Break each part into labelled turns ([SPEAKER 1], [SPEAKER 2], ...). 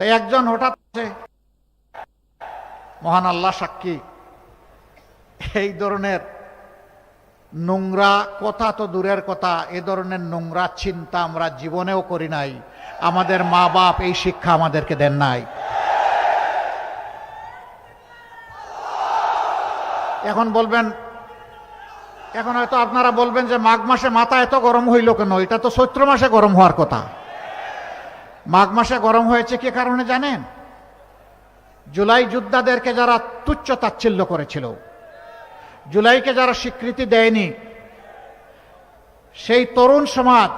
[SPEAKER 1] তাই একজন হঠাৎ মহান আল্লাহ সাক্ষী, এই ধরনের নোংরা কথা তো দূরের কথা, এ ধরনের নোংরা চিন্তা আমরা জীবনেও করি নাই, আমাদের মা বাপ এই শিক্ষা আমাদেরকে দেন নাই। এখন বলবেন, এখন হয়তো আপনারা বলবেন যে মাঘ মাসে মাথা এত গরম হইল কেন? এটা তো চৈত্র মাসে গরম হওয়ার কথা। মাঘ মাসে গরম হয়েছে কি কারণে জানেন? জুলাই যোদ্ধাদেরকে যারা তুচ্ছ তাচ্ছিল্য করেছিল। জুলাইকে যারা স্বীকৃতি দেয়নি, সেই তরুণ সমাজ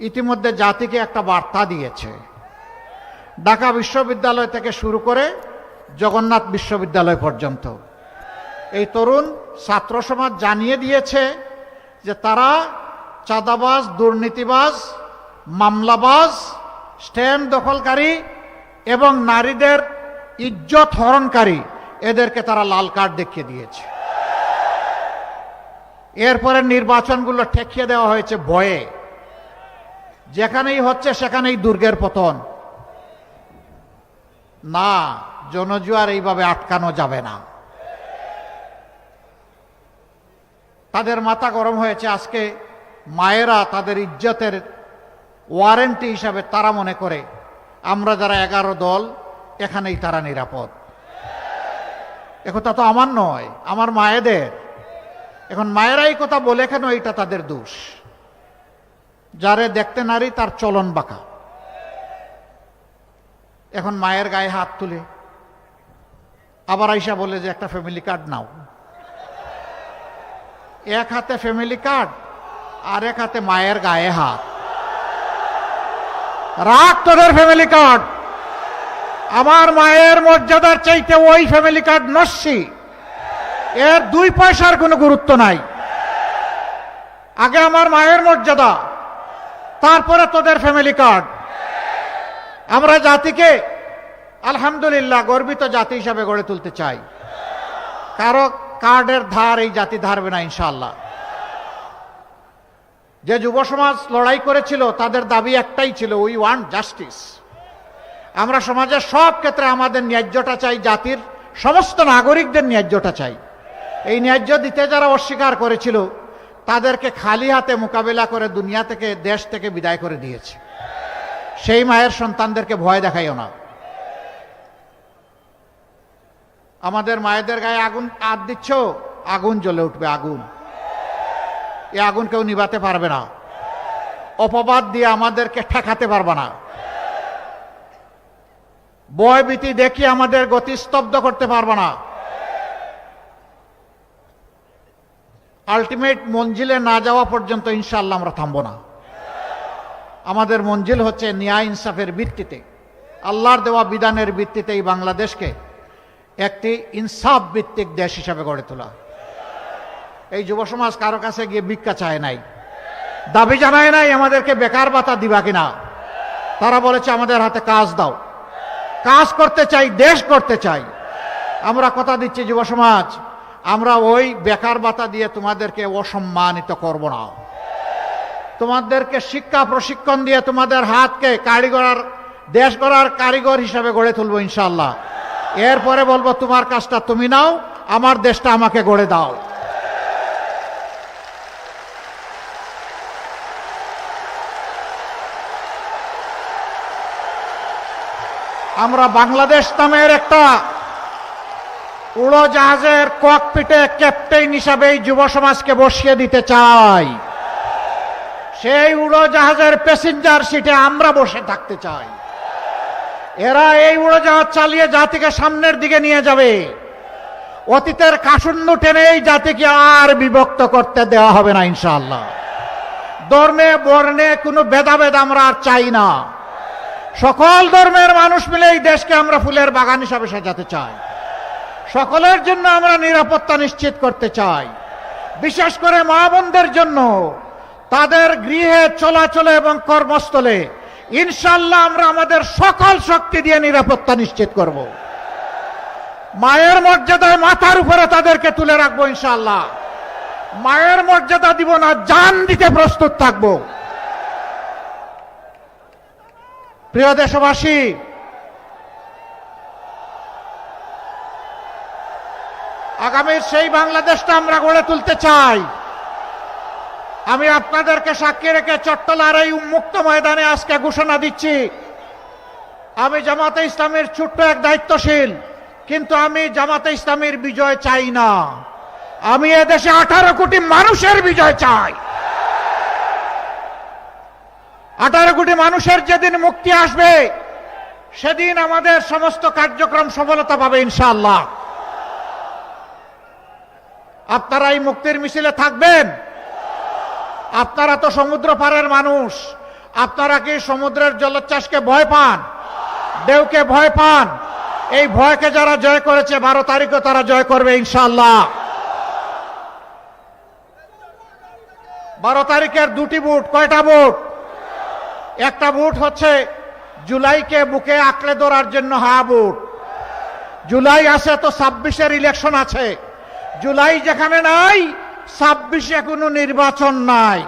[SPEAKER 1] ইতিমধ্যে জাতিকে একটা বার্তা দিয়েছে। ঢাকা বিশ্ববিদ্যালয় থেকে শুরু করে জগন্নাথ বিশ্ববিদ্যালয় পর্যন্ত। এই তরুণ ছাত্র সমাজ জানিয়ে দিয়েছে যে তারা চাঁদাবাজ, দুর্নীতিবাজ, মামলাবাজ স্ট্যাম্প দখলকারী এবং নারীদের ইজ্জত হরণকারী, এদেরকে তারা লাল কার্ড দেখিয়ে দিয়েছে। এরপরে নির্বাচনগুলো ঠেকিয়ে দেওয়া হয়েছে ভয়ে। যেখানেই হচ্ছে সেখানেই দুর্গের পতন। না, জনজুয়ার এইভাবে আটকানো যাবে না। তাদের মাথা গরম হয়েছে আজকে। মায়েরা তাদের ইজ্জতের ওয়ারেন্টি হিসাবে তারা মনে করে, আমরা যারা এগারো দল, এখানেই তারা নিরাপদ। একথা তো আমার নয়, আমার মায়েদের। এখন মায়েরা এই কথা বলে কেন এটা তাদের দোষ? যারে দেখতে নারী, তার চলন বাঁকা। এখন মায়ের গায়ে হাত তুলে, আবার আইসা বলে যে একটা ফ্যামিলি কার্ড নাও। এক হাতে ফ্যামিলি কার্ড আর এক হাতে মায়ের গায়ে হাত। রাখ তোদের ফ্যামিলি কার্ড আমার মায়ের মর্যাদার চাইতে ওই ফ্যামিলি কার্ড নস্যি। এর দুই পয়সার কোনো গুরুত্ব নাই। আগে আমার মায়ের মর্যাদা, তারপরে তোদের ফ্যামিলি কার্ড আমরা জাতিকে আলহামদুলিল্লাহ গর্বিত জাতি হিসাবে গড়ে তুলতে চাই। কারও কার্ডের ধার এই জাতি ধারবে না ইনশাল্লাহ যে যুব সমাজ লড়াই করেছিল, তাদের দাবি একটাই ছিল উই ওয়ান্ট জাস্টিস আমরা সমাজের সব ক্ষেত্রে আমাদের ন্যায্যটা চাই, জাতির সমস্ত নাগরিকদের ন্যায্যটা চাই। এই ন্যায্য দিতে যারা অস্বীকার করেছিল, তাদেরকে খালি হাতে মোকাবেলা করে দুনিয়া থেকে, দেশ থেকে বিদায় করে দিয়েছে। সেই মায়ের সন্তানদেরকে ভয় দেখাইও না। আমাদের মায়েদের গায়ে আগুন আদ দিচ্ছ, আগুন জ্বলে উঠবে, আগুন। এই আগুন কেউ নিভাতে পারবে না। অপবাদ দিয়ে আমাদেরকে ঠেকাতে পারবে না। বয় ভীতি দেখি আমাদের গতি স্তব্ধ করতে পারবে না। আলটিমেট মঞ্জিলে না যাওয়া পর্যন্ত ইনশাল্লাহ আমরা থামবো না। আমাদের মঞ্জিল হচ্ছে ন্যায় ইনসাফের ভিত্তিতে। আল্লাহর দেওয়া বিধানের ভিত্তিতে এই বাংলাদেশকে একটি ইনসাফ ভিত্তিক দেশ হিসাবে গড়ে তোলা। এই যুব সমাজ কারও কাছে গিয়ে ভিক্ষা চায় নাই। দাবি জানায় নাই আমাদেরকে বেকার ভাতা দিবা কিনা। তারা বলেছে, আমাদের হাতে কাজ দাও। কাজ করতে চাই, দেশ করতে চাই। আমরা কথা দিচ্ছি, যুব সমাজ, আমরা ওই বেকার ভাতা দিয়ে তোমাদেরকে অসম্মানিত করব না। তোমাদেরকে শিক্ষা প্রশিক্ষণ দিয়ে তোমাদের হাতকে কারিগর দেশ গড়ার কারিগর হিসাবে গড়ে তুলবো ইনশাল্লাহ এরপরে বলব, তোমার কাজটা তুমি নাও, আমার দেশটা আমাকে গড়ে দাও। আমরা বাংলাদেশ নামের একটা উড়োজাহাজের ককপিটে ক্যাপ্টেন হিসাবে এই যুব সমাজকে বসিয়ে দিতে চাই। সেই উড়োজাহাজের প্যাসেঞ্জার সিটে আমরা বসে থাকতে চাই। এরা এই উড়োজাহাজ চালিয়ে জাতিকে সামনের দিকে নিয়ে যাবে। অতীতের কাসুন্ন টেনে এই জাতিকে আর বিভক্ত করতে দেওয়া হবে না ইনশাল্লাহ ধর্মে, বর্ণে কোনো ভেদাভেদ আমরা আর চাই না। সকল ধর্মের মানুষ মিলে এই দেশকে আমরা ফুলের বাগান হিসাবে সাজাতে চাই। সকলের জন্য আমরা নিরাপত্তা নিশ্চিত করতে চাই। বিশেষ করে মা বোনদের জন্য তাদের গৃহে চলাচলে এবং কর্মস্থলে ইনশাল্লাহ আমরা আমাদের সকল শক্তি দিয়ে নিরাপত্তা নিশ্চিত করব। মায়ের মর্যাদায় মাথার উপরে তাদেরকে তুলে রাখব ইনশাল্লাহ মায়ের মর্যাদা দিব না, জান দিতে প্রস্তুত থাকব। প্রিয় দেশবাসী, আগামীর সেই বাংলাদেশটা আমরা গড়ে তুলতে চাই। আমি আপনাদেরকে সাক্ষী রেখে চট্টলার এই উন্মুক্ত ময়দানে আজকে ঘোষণা দিচ্ছি। আমি জামাতে ইসলামের ছোট্ট এক দায়িত্বশীল, কিন্তু আমি জামাতে ইসলামের বিজয় চাই না। আমি এদেশে আঠারো কোটি মানুষের বিজয় চাই। আঠারো কোটি মানুষের যেদিন মুক্তি আসবে, সেদিন আমাদের সমস্ত কার্যক্রম সফলতা পাবে ইনশাআল্লাহ। আপনারা এই মুক্তির মিছিলে থাকবেন? আপনারা তো সমুদ্র পাড়ের মানুষ। আপনারা কি সমুদ্রের জলোচ্ছ্বাসকে ভয় পান? ঢেউকে ভয় পান? এই ভয়কে যারা জয় করেছে, বারো তারিখে তারা জয় করবে ইনশাআল্লাহ। বারো তারিখের দুটি বুট, কয়টা বুট? একটা বুট হচ্ছে জুলাইকে বুকে আঁকড়ে ধরার জন্য হা বুট জুলাই আছে তো ছাব্বিশের ইলেকশন আছে। জুলাই যেখানে নাই, ছাব্বিশে কোনো নির্বাচন নাই।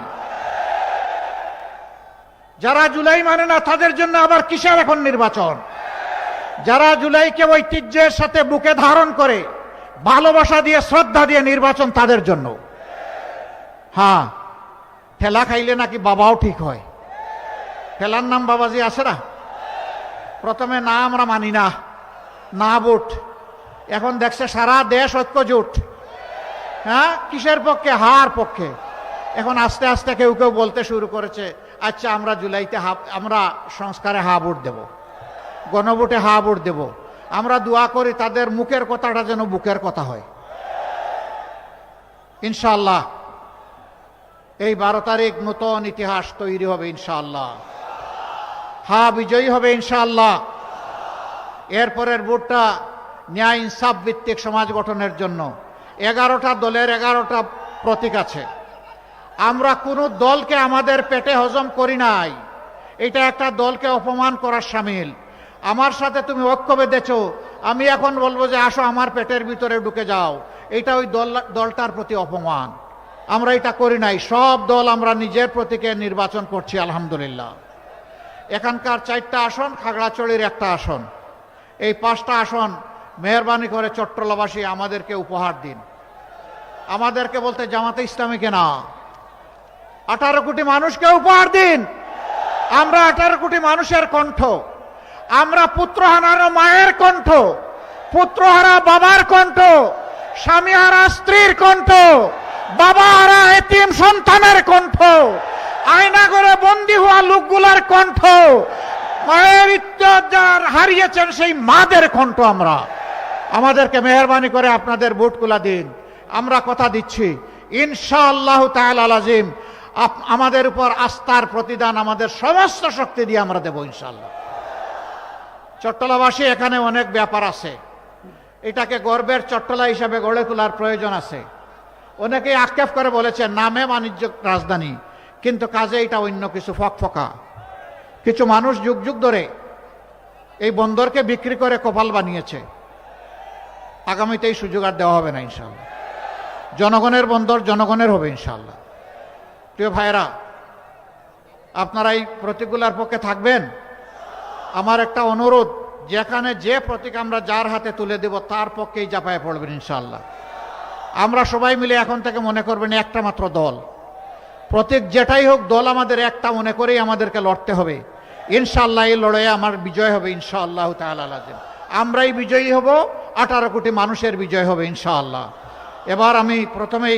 [SPEAKER 1] যারা জুলাই মানে না, তাদের জন্য আবার কিসের এখন নির্বাচন? যারা জুলাইকে ঐতিহ্যের সাথে বুকে ধারণ করে, ভালোবাসা দিয়ে, শ্রদ্ধা দিয়ে নির্বাচন তাদের জন্য। হ্যাঁ ঠেলা খাইলে নাকি বাবাও ঠিক হয়। ঠেলার নাম বাবাজি আছে না? প্রথমে না আমরা মানি না। না বুট এখন দেখছে সারা দেশ ঐক্য ঐক্যজোট। হ্যাঁ? কিসের পক্ষে? হার পক্ষে। এখন আস্তে আস্তে কেউ কেউ বলতে শুরু করেছে আচ্ছা আমরা জুলাইতে হা, আমরা সংস্কারে হা ভোট দেব। গণভোটে হা ভোট দেব। আমরা দোয়া করি তাদের মুখের কথাটা যেন বুকের কথা হয়। ইনশাল্লাহ এই বারো তারিখ নতুন ইতিহাস তৈরি হবে ইনশাআল্লাহ। হা বিজয়ী হবে ইনশাআল্লাহ। এরপরের ভোটটা ন্যায় ইনসাফ ভিত্তিক সমাজ গঠনের জন্য। এগারোটা দলের এগারোটা প্রতীক আছে। আমরা কোনো দলকে আমাদের পেটে হজম করি নাই। এটা একটা দলকে অপমান করার সামিল। আমার সাথে তুমি ঐক্য বেঁধেছ আমি এখন বলব যে আসো আমার পেটের ভিতরে ঢুকে যাও। এটা ওই দল, দলটার প্রতি অপমান। আমরা এটা করি নাই। সব দল আমরা নিজের প্রতীকে নির্বাচন করছি, আলহামদুলিল্লাহ। এখানকার চারটা আসন খাগড়াচড়ির একটা আসন। এই পাঁচটা আসন মেহরবানি করে চট্টলাবাসী আমাদেরকে উপহার দিন। আমাদেরকে বলতে জামাতে ইসলামীকে না। আঠারো কোটি মানুষকে উপহার দিন। আমরা আঠারো কোটি মানুষের কণ্ঠ। আমরা পুত্র হারানো মায়ের কণ্ঠ। পুত্র হারা বাবার কণ্ঠ। স্বামী হারা স্ত্রীর কণ্ঠ। বাবা হারা এতিম সন্তানের কণ্ঠ। আয়না করে বন্দি হওয়া লোকগুলার কণ্ঠ, মায়ের ইজ্জত যার হারিয়েছেন সেই মাদের কণ্ঠ আমরা। আমাদেরকে মেহরবানি করে আপনাদের বুটগুলা দিন। আমরা কথা দিচ্ছি, ইনশাআল্লাহ তাআলা আজিম আমাদের উপর আস্থার প্রতিদান আমাদের সমস্ত শক্তি দিয়ে আমরা দেব ইনশাল্লাহ চট্টলাবাসী, এখানে অনেক ব্যাপার আছে। এটাকে গর্বের চট্টলা হিসাবে গড়ে তোলার প্রয়োজন আছে। অনেকেই আক্ষেপ করে বলেছে নামে বাণিজ্য রাজধানী। কিন্তু কাজে এটা অন্য কিছু ফকফকা কিছু মানুষ যুগ যুগ ধরে এই বন্দরকে বিক্রি করে কপাল বানিয়েছে। আগামীতে এই সুযোগ আর দেওয়া হবে না ইনশাল্লাহ জনগণের বন্দর জনগণের হবে ইনশাল্লাহ প্রিয় ভাইরা আপনারা এই প্রতীকগুলার পক্ষে থাকবেন? আমার একটা অনুরোধ, যেখানে যে প্রতীক আমরা যার হাতে তুলে দেব, তার পক্ষেই জাপায় পড়বেন ইনশাল্লাহ আমরা সবাই মিলে এখন থেকে মনে করবেন একটা মাত্র দল। প্রতীক যেটাই হোক দল আমাদের একটা মনে করেই আমাদেরকে লড়তে হবে। ইনশাল্লাহ এই লড়াইয়ে আমার বিজয় হবে ইনশাআল্লাহ তালাজিম আমরাই বিজয়ী হব আঠারো কোটি মানুষের বিজয় হবে ইনশাআল্লাহ। এবার আমি প্রথমেই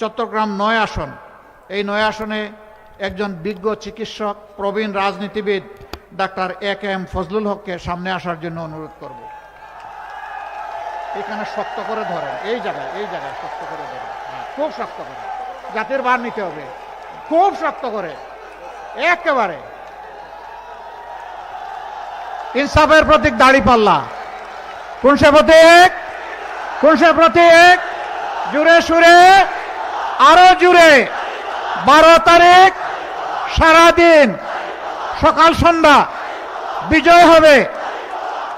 [SPEAKER 1] চট্টগ্রাম নয় আসন। এই নয় আসনে একজন বিজ্ঞ চিকিৎসক প্রবীণ রাজনীতিবিদ doctor A K M Fazlul হককে সামনে আসার জন্য অনুরোধ করব। এখানে শক্ত করে ধরেন এই জায়গায় এই জায়গায় শক্ত করে ধরেন। হ্যাঁ, খুব শক্ত করে। জাতির বার নিতে হবে। খুব শক্ত করে। একেবারে। ইনসাফের প্রতীক দাড়ি পাল্লা। কোন সে প্রতীক কোন সে প্রতীক, জুড়ে সুরে, আরও জুড়ে। বারো তারিখ সারাদিন, সকাল সন্ধ্যা, বিজয় হবে।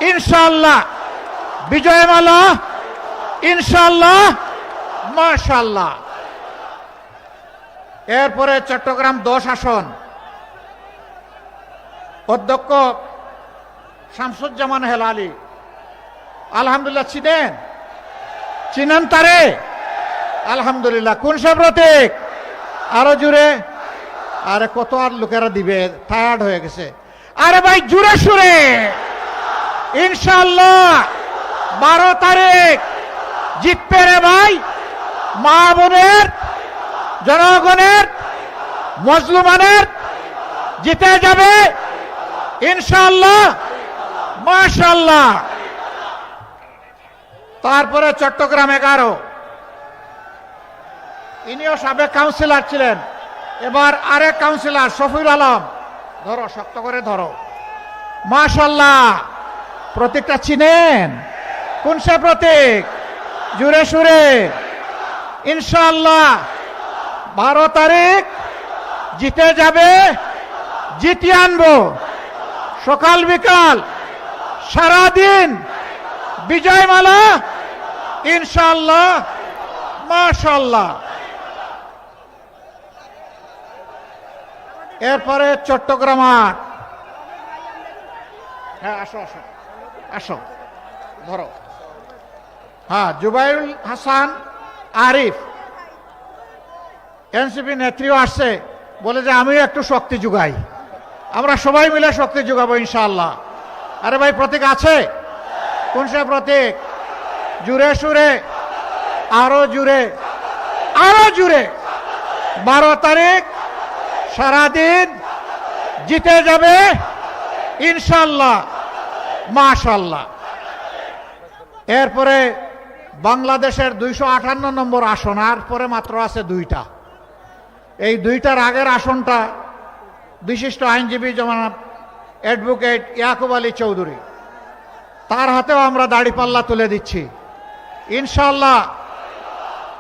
[SPEAKER 1] ইনশাল্লাহ বিজয়মালা ইনশাল্লাহ মাশাল্লাহ এরপরে চট্টগ্রাম দশ আসন। অধ্যক্ষ শামসুজ্জামান হেলালি। আলহামদুলিল্লাহ ছিলেন চিনেন তারে? আলহামদুলিল্লাহ, কোন সে প্রতীক? আরও জুড়ে? আরে কত আর লোকেরা দিবে টায়ার্ড হয়ে গেছে। আরে ভাই, জুড়ে সুরে। ইনশাল্লাহ বারো তারিখ। জিতবে রে ভাই, মা বোনের জনগণের, মজলুমানের জিতে যাবে। ইনশাল্লাহ মাশাল্লাহ তারপরে চট্টগ্রাম এগারো। ইনিও সাবেক কাউন্সিলর ছিলেন। এবার আরেক কাউন্সিলর, শফিউল আলম। ধরো, শক্ত করে ধরো। মাশাল্লাহ প্রতীকটা চিনেন। কোন সে প্রতীক? জুড়ে সুরে। ইনশাল্লাহ বারো তারিখ জিতে যাবে, জিতিয়ে আনব। সকাল বিকাল, সারাদিন বিজয় মালা ইনশাল্লাহ মাশাল্লাহ এরপরে চট্টগ্রাম আট। হ্যাঁ আসো আসো। আসো। ধরো। হ্যাঁ জুবাইল হাসান, আরিফ। এনসিপি নেত্রীও আসছে, বলে যে আমিও একটু শক্তি যোগাই। আমরা সবাই মিলে শক্তি যোগাবো ইনশাআল্লাহ। আরে ভাই, প্রতীক আছে? কোন সে প্রতীক? জুড়ে সুরে, আরও জুড়ে আরও জুড়ে। বারো তারিখ সারাদিন জিতে যাবে ইনশাল্লাহ মাশাল্লাহ এরপরে বাংলাদেশের দুইশো আটান্ন নম্বর আসন, আর পরে মাত্র আছে দুইটা। এই দুইটার আগের আসনটা বিশিষ্ট আইনজীবী যেমন অ্যাডভোকেট ইয়াকুব আলী চৌধুরী। তার হাতেও আমরা দাড়িপাল্লা তুলে দিচ্ছি। ইনশাল্লাহ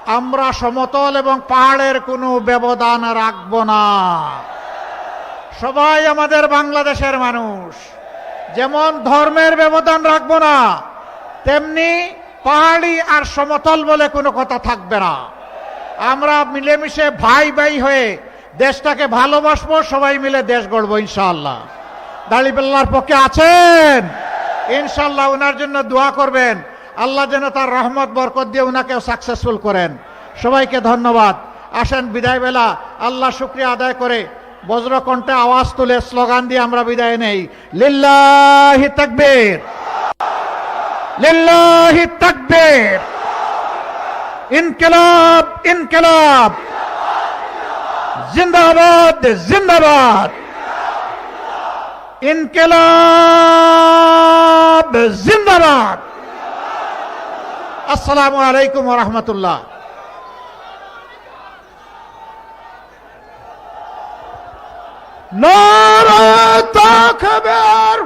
[SPEAKER 1] আমরা সমতল এবং পাহাড়ের কোনো ব্যবধান রাখব না। সবাই আমাদের বাংলাদেশের মানুষ। যেমন ধর্মের ব্যবধান রাখব না, তেমনি পাহাড়ি আর সমতল বলে কোনো কথা থাকবে না। আমরা মিলেমিশে ভাই ভাই হয়ে দেশটাকে ভালোবাসবো, সবাই মিলে দেশ গড়বো ইনশাআল্লাহ। দাড়িপাল্লার পক্ষে আছেন? ইনশাল্লাহ ওনার জন্য দোয়া করবেন। আল্লাহ যেন তার রহমত, বরকত দিয়ে ওনাকেও সাকসেসফুল করেন। সবাইকে ধন্যবাদ। আসেন বিদায় বেলা। আল্লাহ শুক্রিয়া আদায় করে বজ্রকণ্ঠে আওয়াজ তুলে স্লোগান দিয়ে আমরা বিদায় নেই। লিল্লাহি তাকবীর। লিল্লাহি তাকবীর। انقلاب انقلاب. زندہ باد زندہ باد انقلاب زندہ باد
[SPEAKER 2] السلام علیکم ورحمۃ اللہ نعرہ تکبیر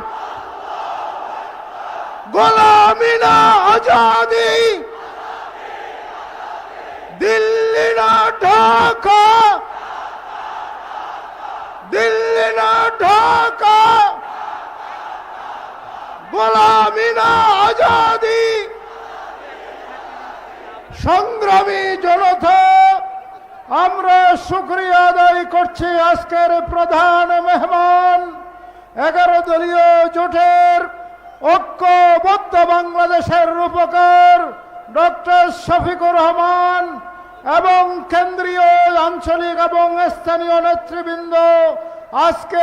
[SPEAKER 2] غلامی نہ آزادی. দিল্লি না ঢাকা। দিল্লি না ঢাকা। গোলামি না আজাদি। সংগ্রামী জনতা, আমরা শুক্রিয়া আদায় করছি আজকের প্রধান মেহমান। এগারো দলীয় জোটের ঐক্যবদ্ধ বাংলাদেশের রূপকার ডক্টর শফিকুর রহমান এবং কেন্দ্রীয় আঞ্চলিক এবং স্থানীয় নেতৃবৃন্দ আজকে